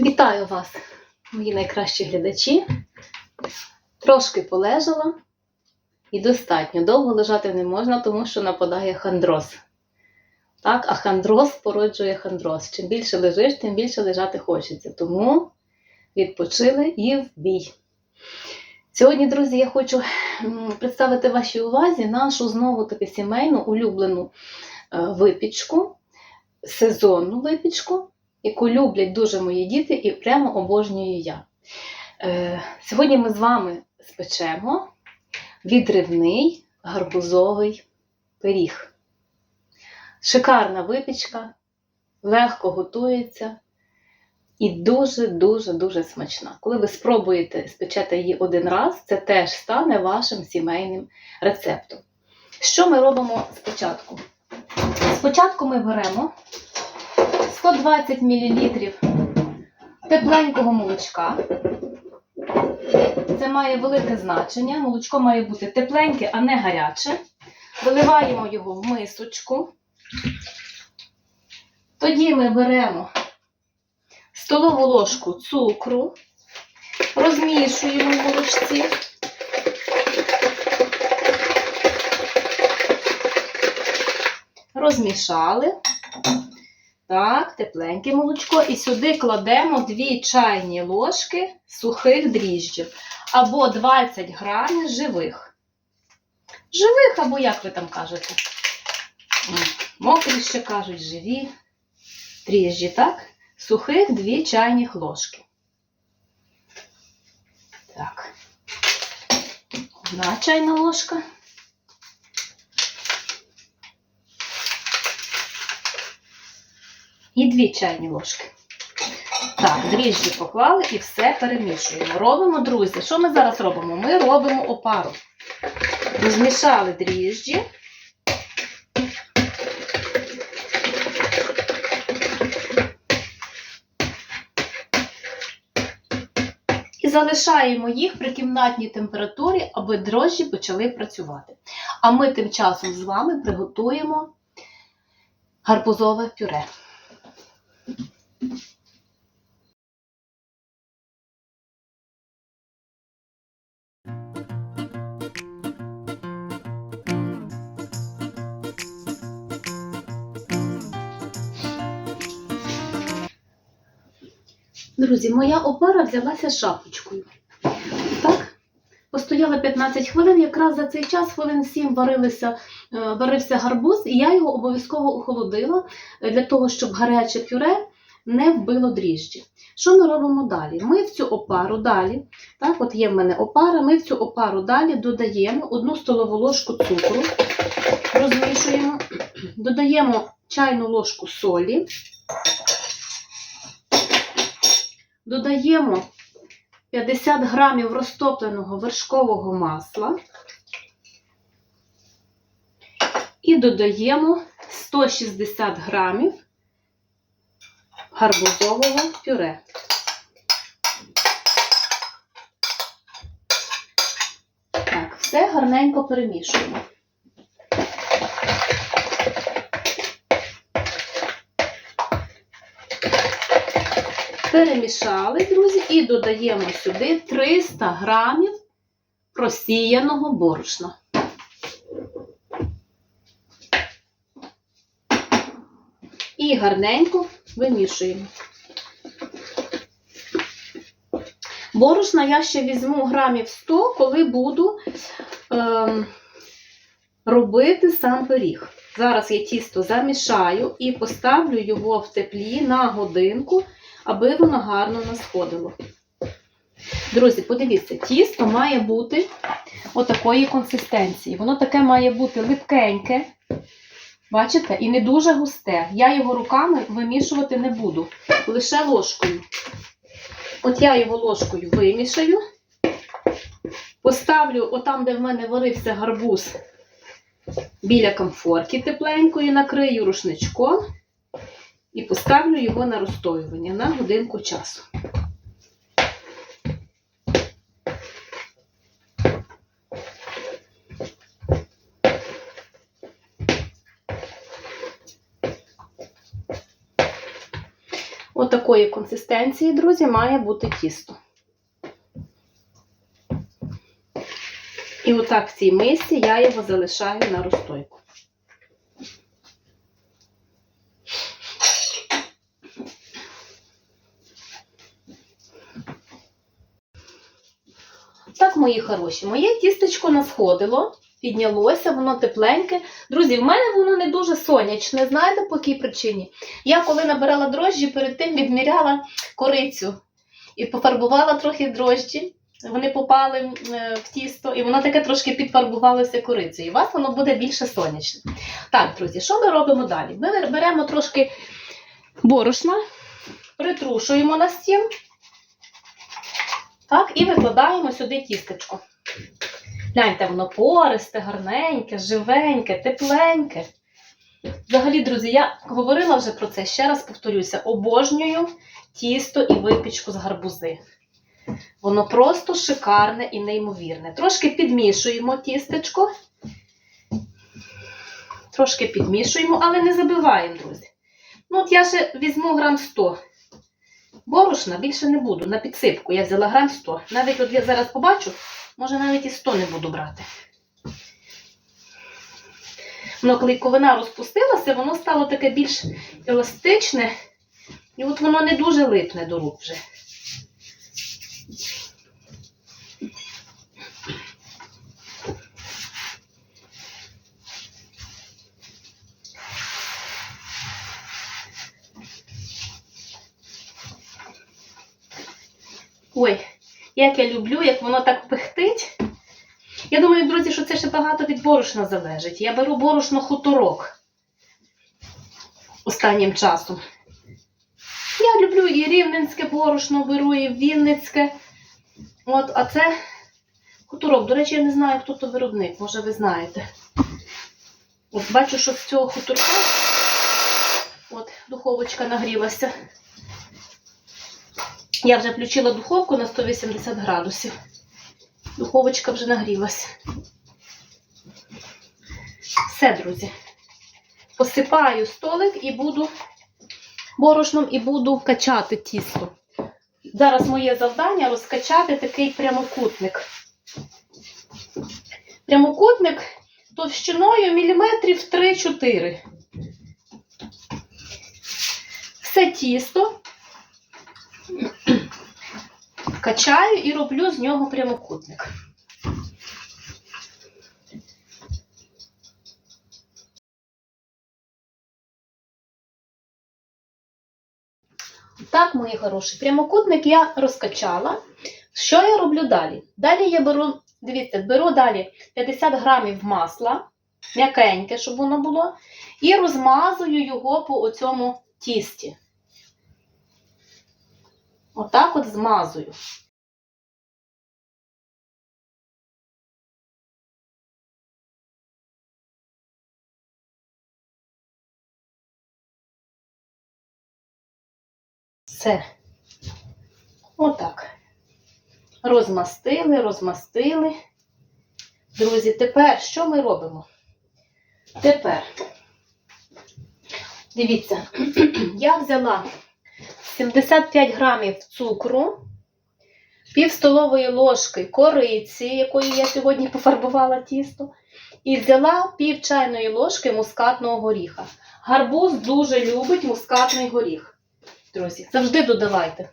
Вітаю вас, мої найкращі глядачі. Трошки полежала і достатньо. Довго лежати не можна, тому що нападає хандроз. Так, а хандроз породжує хандроз. Чим більше лежиш, тим більше лежати хочеться. Тому відпочили і в бій. Сьогодні, друзі, я хочу представити вашій увазі нашу знову таки сімейну улюблену е, випічку, сезонну випічку яку люблять дуже мої діти і прямо обожнюю я. Е, Сьогодні ми з вами спечемо відривний гарбузовий пиріг. Шикарна випічка, легко готується і дуже-дуже-дуже смачна. Коли ви спробуєте спечете її один раз, це теж стане вашим сімейним рецептом. Що ми робимо спочатку? Спочатку ми беремо 120 мл тепленького молочка. Це має велике значення. Молочко має бути тепленьке, а не гаряче. Виливаємо його в мисочку. Тоді ми беремо столову ложку цукру, розмішуємо в молочці. Розмішали. Так, тепленьке молочко. І сюди кладемо 2 чайні ложки сухих дріжджів. Або 20 грамів живих. Живих, або як ви там кажете? Мокрі ще кажуть, живі. Дріжджі, так? Сухих 2 чайних ложки. Так. Одна чайна ложка. І 2 чайні ложки. Так, дріжджі поклали і все перемішуємо. Робимо, друзі, що ми зараз робимо? Ми робимо опару. Розмішали дріжджі. І залишаємо їх при кімнатній температурі, аби дрожжі почали працювати. А ми тим часом з вами приготуємо гарбузове пюре. Друзі, моя опара взялася шапочкою. Так, постояла 15 хвилин, якраз за цей час хвилин 7 варилися, е, варився гарбуз, і я його обов'язково охолодила для того, щоб гаряче пюре не вбило дріжджі. Що ми робимо далі? Ми в цю опару далі, так, от є в мене опара, ми в цю опару далі додаємо одну столову ложку цукру, розмішуємо, додаємо чайну ложку солі. Додаємо 50 грамів розтопленого вершкового масла і додаємо 160 грамів гарбузового пюре. Так, все гарненько перемішуємо. Перемішали, друзі, і додаємо сюди 300 грамів просіяного борошна. І гарненько вимішуємо. Борошна я ще візьму грамів 100, коли буду ем, робити сам пиріг. Зараз я тісто замішаю і поставлю його в теплі на годинку аби воно гарно насходило. Друзі, подивіться, тісто має бути отакої консистенції. Воно таке має бути липкеньке, бачите, і не дуже густе. Я його руками вимішувати не буду, лише ложкою. От я його ложкою вимішаю, поставлю отам, де в мене варився гарбуз, біля комфорки тепленької, накрию рушничком і поставлю його на розстоювання на годинку часу. Отакої консистенції, друзі, має бути тісто. І отак в цій мисці я його залишаю на розстойку. Так, мої хороші, моє тістечко насходило, піднялося, воно тепленьке. Друзі, в мене воно не дуже сонячне, знаєте по якій причині? Я коли набирала дрожжі, перед тим відміряла корицю і пофарбувала трохи дрожжі. Вони попали е, в тісто, і воно таке трошки підфарбувалося корицею. У вас воно буде більше сонячне. Так, друзі, що ми робимо далі? Ми беремо трошки борошна, притрушуємо на стіл. Так, і викладаємо сюди тістечко. Гляньте, воно пористе, гарненьке, живеньке, тепленьке. Взагалі, друзі, я говорила вже про це, ще раз повторюся: обожнюю тісто і випічку з гарбузи. Воно просто шикарне і неймовірне. Трошки підмішуємо тістечко. Трошки підмішуємо, але не забиваємо, друзі. Ну, от я ще візьму грам 100. Борошна більше не буду. На підсипку я взяла грам 100. Навіть от я зараз побачу, може навіть і 100 не буду брати. Воно, коли ковина розпустилася, воно стало таке більш еластичне. І от воно не дуже липне до рук вже. Ой, як я люблю, як воно так пихтить. Я думаю, друзі, що це ще багато від борошна залежить. Я беру борошно хуторок останнім часом. Я люблю і рівненське борошно беру, і вінницьке. От, а це хуторок. До речі, я не знаю, хто то виробник, може ви знаєте. От бачу, що з цього хуторка от, духовочка нагрілася. Я вже включила духовку на 180 градусів. Духовочка вже нагрілася. Все, друзі. Посипаю столик і буду борошном і буду качати тісто. Зараз моє завдання розкачати такий прямокутник. Прямокутник товщиною міліметрів 3-4. Все тісто качаю і роблю з нього прямокутник. Так, мої хороші, прямокутник я розкачала. Що я роблю далі? Далі я беру, дивіться, беру далі 50 грамів масла, м'якеньке, щоб воно було, і розмазую його по оцьому тісті. Отак от змазую. Все. Отак. Розмастили, розмастили. Друзі, тепер що ми робимо? Тепер, дивіться, я взяла 75 грамів цукру, пів столової ложки кориці, якою я сьогодні пофарбувала тісто, і взяла пів чайної ложки мускатного горіха. Гарбуз дуже любить мускатний горіх. Друзі, завжди додавайте.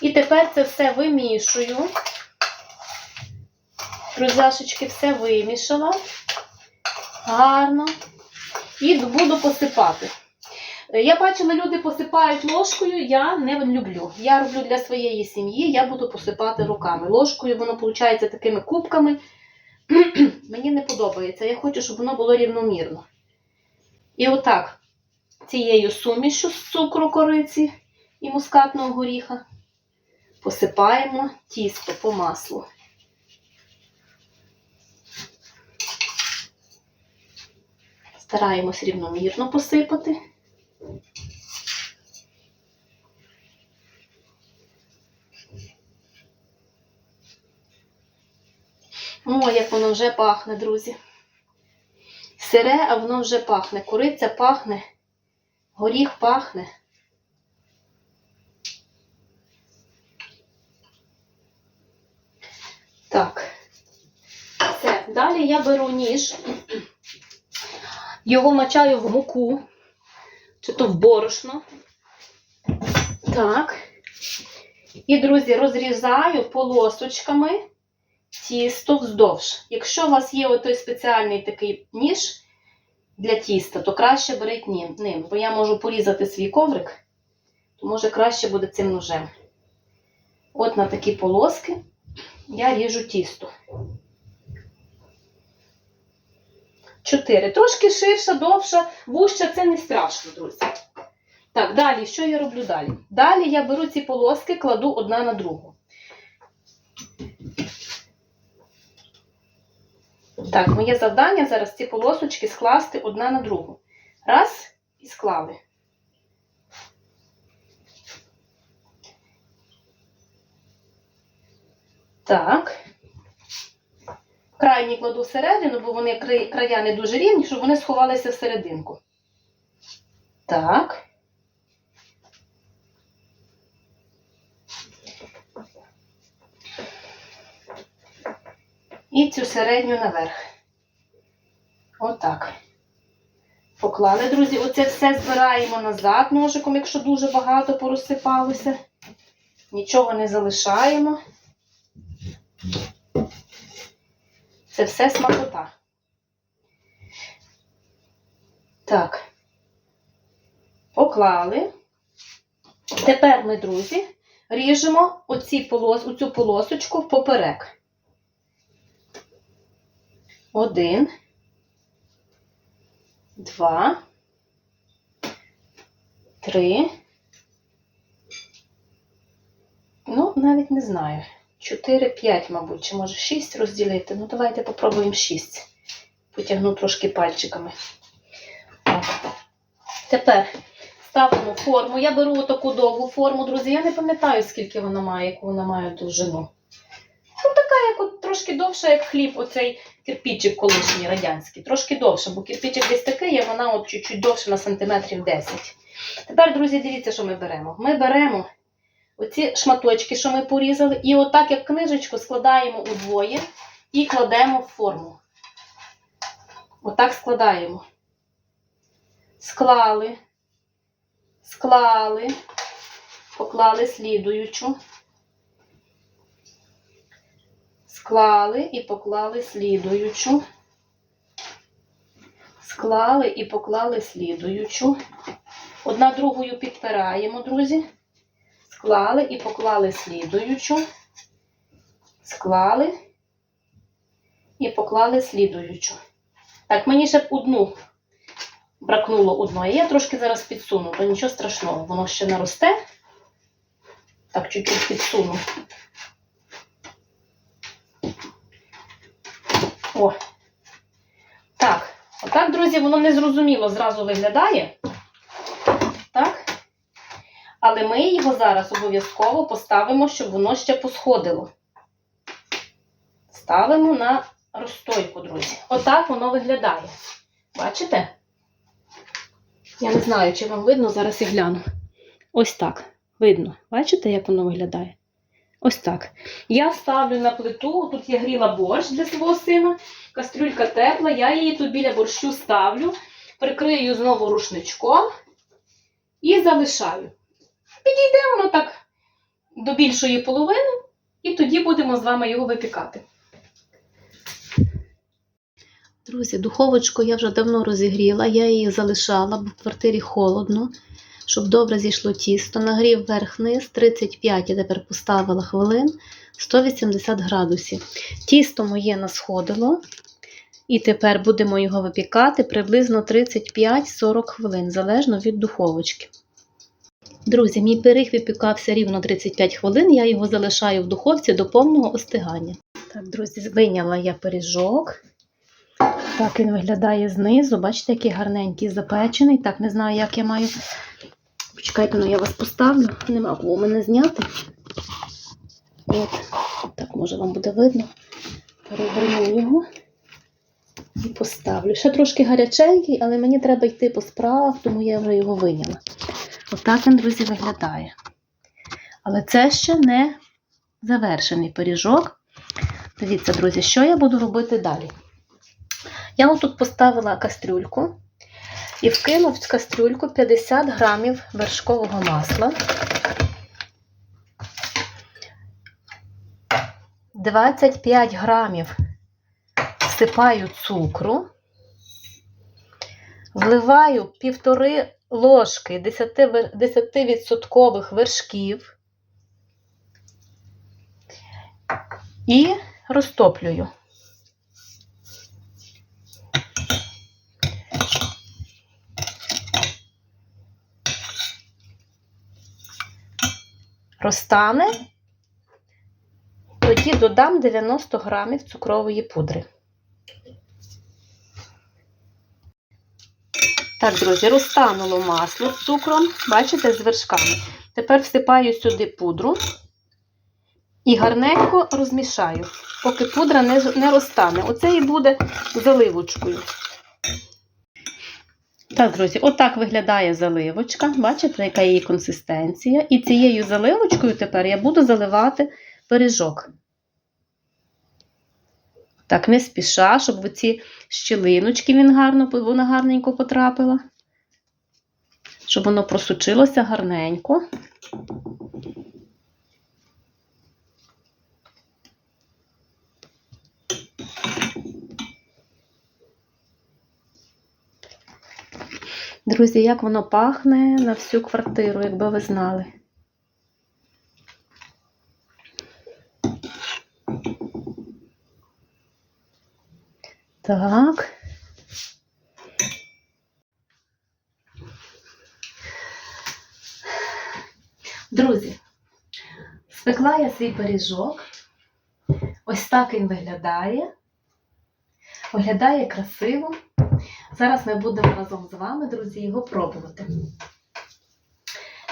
І тепер це все вимішую. Друзяшечки, все вимішала. Гарно. І буду посипати. Я бачила, люди посипають ложкою, я не люблю. Я роблю для своєї сім'ї, я буду посипати руками. Ложкою воно виходить такими кубками. Мені не подобається. Я хочу, щоб воно було рівномірно. І отак, цією сумішю з цукру кориці і мускатного горіха посипаємо тісто по маслу. Стараємось рівномірно посипати. О, як воно вже пахне, друзі. Сире, а воно вже пахне. Куриця пахне, горіх пахне. Так, все. Далі я беру ніж, його мачаю в муку чи то в борошно. Так. І, друзі, розрізаю полосочками тісто вздовж. Якщо у вас є отой спеціальний такий ніж для тіста, то краще беріть ним, бо я можу порізати свій коврик, то може краще буде цим ножем. От на такі полоски я ріжу тісто. Чотири. Трошки ширша, довша, вужча це не страшно, друзі. Так, далі, що я роблю далі? Далі я беру ці полоски, кладу одна на другу. Так, моє завдання зараз ці полосочки скласти одна на другу. Раз і склали. Так. Крайні кладу всередину, бо вони края не дуже рівні, щоб вони сховалися всерединку. Так. І цю середню наверх. Отак. Поклали, друзі, оце все збираємо назад ножиком, якщо дуже багато порозсипалося. Нічого не залишаємо. Все смакота. Так. Поклали. Тепер ми, друзі, ріжемо оці полос, оцю полосочку поперек. Один. Два. Три. Ну, навіть не знаю. 4, 5, мабуть, чи може 6 розділити. Ну, давайте попробуємо 6. Потягну трошки пальчиками. Тепер ставимо форму. Я беру таку довгу форму, друзі. Я не пам'ятаю, скільки вона має, яку вона має довжину. Ну, така, як от, трошки довша, як хліб, оцей кирпичик колишній радянський. Трошки довше, бо кирпичик десь такий, а вона от чуть-чуть довше на сантиметрів 10. Тепер, друзі, дивіться, що ми беремо. Ми беремо оці шматочки, що ми порізали, і отак, як книжечку, складаємо удвоє і кладемо в форму. Отак складаємо. Склали, склали, поклали слідуючу. Склали і поклали слідуючу. Склали і поклали слідуючу. Одна другою підпираємо, друзі. Склали і поклали слідуючу. Склали і поклали слідуючу. Так, мені ще б одну бракнуло одної. Я трошки зараз підсуну, то нічого страшного, воно ще наросте. Так, чуть-чуть підсуну. О. Так, отак, друзі, воно незрозуміло зразу виглядає. Але ми його зараз обов'язково поставимо, щоб воно ще посходило. Ставимо на розстойку, друзі. Отак воно виглядає. Бачите? Я не знаю, чи вам видно, зараз я гляну. Ось так. Видно. Бачите, як воно виглядає? Ось так. Я ставлю на плиту, тут я гріла борщ для свого сина, кастрюлька тепла, я її тут біля борщу ставлю, прикрию знову рушничком і залишаю. Підійде воно так до більшої половини, і тоді будемо з вами його випікати. Друзі, духовочку я вже давно розігріла, я її залишала, бо в квартирі холодно, щоб добре зійшло тісто. Нагрів верх-низ, 35 я тепер поставила хвилин, 180 градусів. Тісто моє насходило, і тепер будемо його випікати приблизно 35-40 хвилин, залежно від духовочки. Друзі, мій пиріг випікався рівно 35 хвилин, я його залишаю в духовці до повного остигання. Так, друзі, вийняла я пиріжок. Так він виглядає знизу. Бачите, який гарненький запечений. Так, не знаю, як я маю. Почекайте, ну я вас поставлю. Нема кого мене зняти. От, так, може вам буде видно. Переверну його і поставлю. Ще трошки гаряченький, але мені треба йти по справах, тому я вже його виняла. Отак він, друзі, виглядає. Але це ще не завершений пиріжок. Дивіться, друзі, що я буду робити далі? Я отут поставила кастрюльку і вкину в кастрюльку 50 грамів вершкового масла, 25 грамів всипаю цукру, вливаю півтори ложки 10%, 10% вершків і розтоплюю. Розтане, тоді додам 90 грамів цукрової пудри. Так, друзі, розтануло масло з цукром, бачите, з вершками. Тепер всипаю сюди пудру і гарненько розмішаю, поки пудра не, не розтане. Оце і буде заливочкою. Так, друзі, отак виглядає заливочка. Бачите, яка її консистенція. І цією заливочкою тепер я буду заливати пиріжок. Так, не спіша, щоб в ці щілиночки він гарно, вона гарненько потрапила. Щоб воно просучилося гарненько. Друзі, як воно пахне на всю квартиру, якби ви знали. Так. Друзі, спекла я свій пиріжок. Ось так він виглядає. Виглядає красиво. Зараз ми будемо разом з вами, друзі, його пробувати.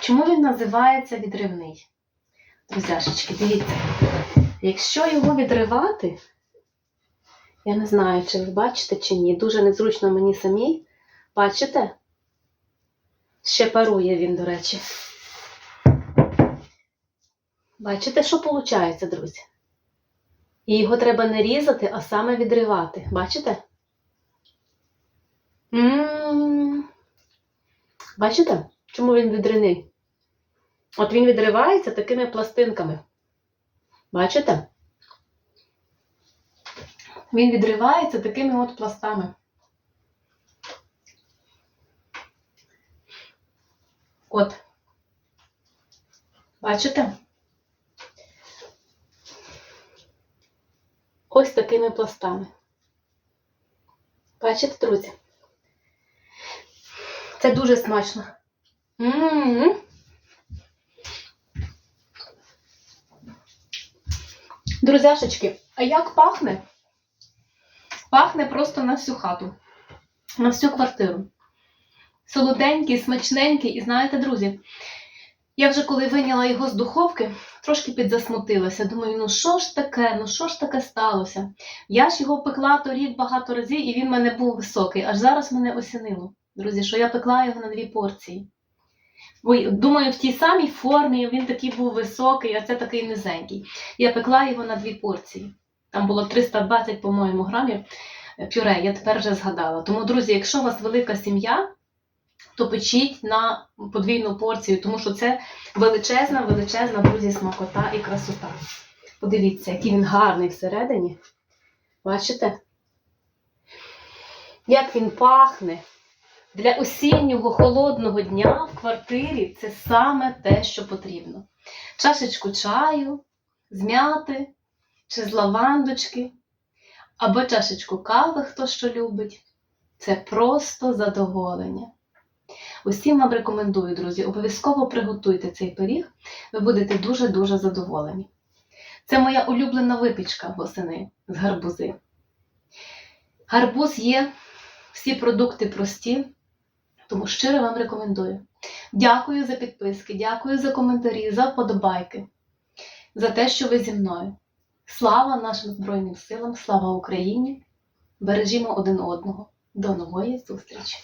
Чому він називається відривний? Друзяшечки, дивіться, якщо його відривати, я не знаю, чи ви бачите, чи ні. Дуже незручно мені самій. Бачите? Ще парує він, до речі. Бачите, що виходить, друзі? І його треба не різати, а саме відривати. Бачите? М-м-м. Бачите, чому він відриний? От він відривається такими пластинками. Бачите? Він відривається такими от пластами. От. Бачите? Ось такими пластами. Бачите, друзі? Це дуже смачно. М-м-м. Друзяшечки, а як пахне? Пахне просто на всю хату, на всю квартиру. Солоденький, смачненький, і знаєте, друзі, я вже коли виняла його з духовки, трошки підзасмутилася. Думаю, ну що ж таке, ну що ж таке сталося? Я ж його пекла торік багато разів, і він в мене був високий. Аж зараз мене осінило, друзі, що я пекла його на дві порції. Бо, думаю, в тій самій формі він такий був високий, а це такий низенький. Я пекла його на дві порції. Там було 320, по-моєму, грамів е, пюре, я тепер вже згадала. Тому, друзі, якщо у вас велика сім'я, то печіть на подвійну порцію, тому що це величезна, величезна, друзі, смакота і красота. Подивіться, який він гарний всередині. Бачите? Як він пахне. Для осіннього холодного дня в квартирі це саме те, що потрібно. Чашечку чаю, з мяти чи з лавандочки, або чашечку кави, хто що любить. Це просто задоволення. Усім вам рекомендую, друзі, обов'язково приготуйте цей пиріг, ви будете дуже-дуже задоволені. Це моя улюблена випічка восени з гарбузи. Гарбуз є, всі продукти прості, тому щиро вам рекомендую. Дякую за підписки, дякую за коментарі, за вподобайки, за те, що ви зі мною. Слава нашим Збройним силам, слава Україні! Бережімо один одного. До нової зустрічі!